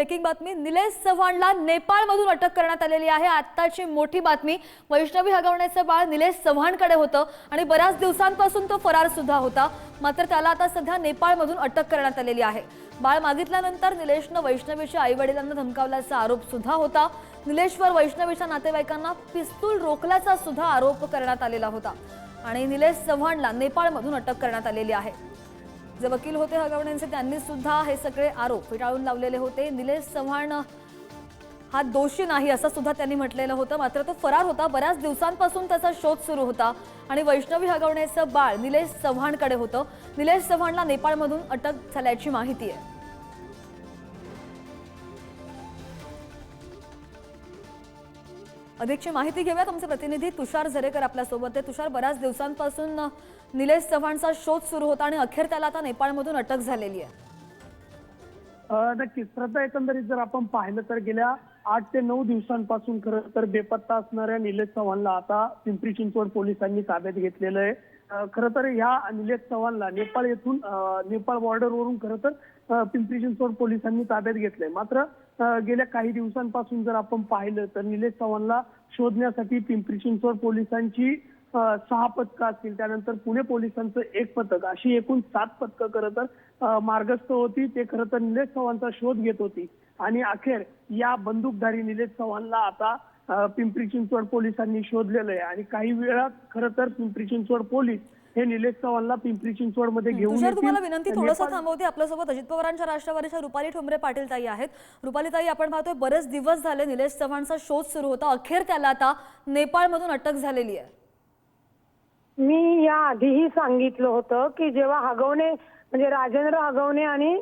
Breaking बातमी. निलेश चव्हाणला नेपाळमधून अटक करण्यात आलेली आहे. आत्ताची मोठी बातमी वैष्णवी हगवण्याचं बाळ निलेश चव्हाणकडे होतं आणि बऱ्याच दिवसांपासून तो फरार सुद्धा होता. मात्र त्याला आता सध्या नेपाळमधून अटक करण्यात आलेली आहे. बाळ मागितल्यानंतर निलेशनं वैष्णवीच्या आई वडिलांना धमकावल्याचा आरोप सुद्धा होता. निलेशवर वैष्णवीच्या नातेवाईकांना पिस्तूल रोखल्याचा सुद्धा आरोप करण्यात आलेला होता. आणि निलेश चव्हाणला नेपाळमधून अटक करण्यात आलेली आहे. जे वकील होते हगवण्यांचे त्यांनी सुद्धा हे सगळे आरोप फेटाळून लावलेले होते. निलेश चव्हाण हा दोषी नाही असं सुद्धा त्यांनी म्हटलेलं होतं. मात्र तो फरार होता. बऱ्याच दिवसांपासून त्याचा शोध सुरू होता. आणि वैष्णवी हगवण्याचं बाळ निलेश चव्हाणकडे होतं. निलेश चव्हाणला नेपाळमधून अटक झाल्याची माहिती आहे. अधिकची माहिती घेऊयात. आमचे प्रतिनिधी तुषार झरेकर आपल्यासोबत आहे तुषार बऱ्याच दिवसांपासून निलेश चव्हाणचा शोध सुरू होता आणि अखेर त्याला आता नेपाळमधून अटक झालेली आहे. नक्कीच. श्रद्धा एकंदरीत जर आपण पाहिलं तर गेल्या आठ ते नऊ दिवसांपासून खरं तर बेपत्ता असणाऱ्या निलेश चव्हाणला आता पिंपरी चिंचवड पोलिसांनी ताब्यात घेतलेलं आहे. खर खरं तर ह्या निलेश चव्हाणला नेपाळ येथून नेपाळ नेपाळ बॉर्डरवरून खरं तर पिंपरी चिंचवड पोलिसांनी ताब्यात घेतलंय. मात्र गेल्या काही दिवसांपासून जर आपण पाहिलं तर निलेश चव्हाणला शोधण्यासाठी पिंपरी चिंचवड पोलिसांची सहा पथकं असतील त्यानंतर पुणे पोलिसांचं एक पथक. अशी एकूण सात पथकं खरं तर मार्गस्थ होती. ते खरं तर निलेश चव्हाणचा शोध घेत होती. आणि अखेर या बंदूकधारी निलेश चव्हाणला आता पिंपरी चिंचवड पोलिसांनी शोधलेलं आहे. आणि काही वेळात खरं तर पिंपरी चिंचवड पोलीस हे निलेश चव्हाणला पिंपरी चिंचवडमध्ये घेऊन. तुम्हाला विनंती थोडंसं थांबवते आपल्यासोबत. अजित पवारांच्या राष्ट्रवादीच्या रुपाली ठोंबरे पाटील ताई आहेत. रुपाली ताई आपण पाहतोय बरेच दिवस झाले निलेश चव्हाणचा शोध सुरू होता. अखेर त्याला आता नेपाळमधून अटक झालेली आहे. मी या आधीही सांगितलं होतं की जेव्हा हगवणे म्हणजे राजेंद्र हगवणे आणि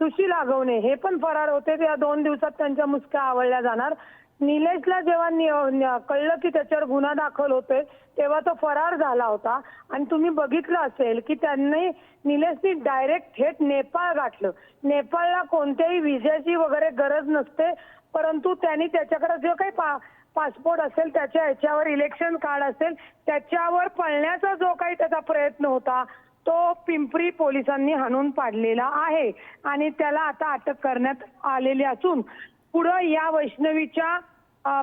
सुशील हगवणे हे पण फरार होते त्या दोन दिवसात त्यांच्या मुसक्या आवळल्या जाणार. निलेशला जेव्हा कळलं की त्याच्यावर गुन्हा दाखल होतोय तेव्हा तो फरार झाला होता. आणि तुम्ही बघितलं असेल की त्यांनी निलेशनी डायरेक्ट थेट नेपाळ गाठलं. नेपाळला कोणत्याही विजेची वगैरे गरज नसते. परंतु त्यांनी त्याच्याकडे जो काही पा पासपोर्ट असेल त्याच्या ह्याच्यावर इलेक्शन कार्ड असेल त्याच्यावर पळण्याचा जो काही त्याचा प्रयत्न होता तो पिंपरी पोलिसांनी हाणून पाडलेला आहे. आणि त्याला आता अटक करण्यात आलेली असून पुढं या वैष्णवीच्या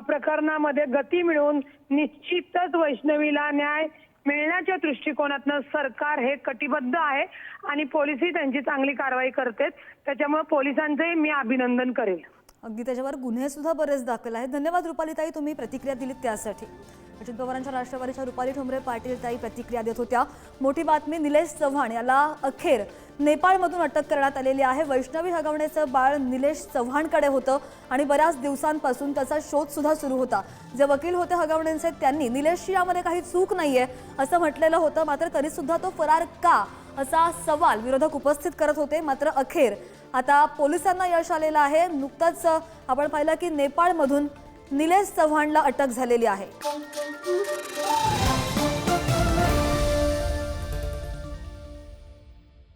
प्रकरणामध्ये गती मिळवून निश्चितच वैष्णवीला न्याय मिळण्याच्या दृष्टिकोनातनं सरकार हे कटिबद्ध आहे आणि पोलिसही त्यांची चांगली कारवाई करते त्याच्यामुळे पोलिसांचंही मी अभिनंदन करेल. अगदी त्याच्यावर गुन्हेसुद्धा बरेच दाखल आहेत. धन्यवाद रुपालीताई तुम्ही प्रतिक्रिया दिलीत त्यासाठी. अजित पवारांच्या राष्ट्रवादीच्या रुपाली ठोंबरे पाटील ताई प्रतिक्रिया देत होत्या. मोठी बातमी निलेश चव्हाण याला अखेर नेपाळमधून अटक करण्यात आलेली आहे. वैष्णवी हगवण्याचं बाळ निलेश चव्हाणकडे होतं आणि बऱ्याच दिवसांपासून त्याचा शोधसुद्धा सुरू होता. जे वकील होते हगवण्यांचे त्यांनी निलेशची यामध्ये काही चूक नाहीये असं म्हटलेलं होतं. मात्र तरीसुद्धा तो फरार का असा सवाल विरोधक उपस्थित करत होते. मात्र अखेर आता पोलिसांना यश आलेलं आहे. नुकतंच आपण पाहिलं की नेपाळमधून निलेश चव्हाणला अटक झालेली आहे.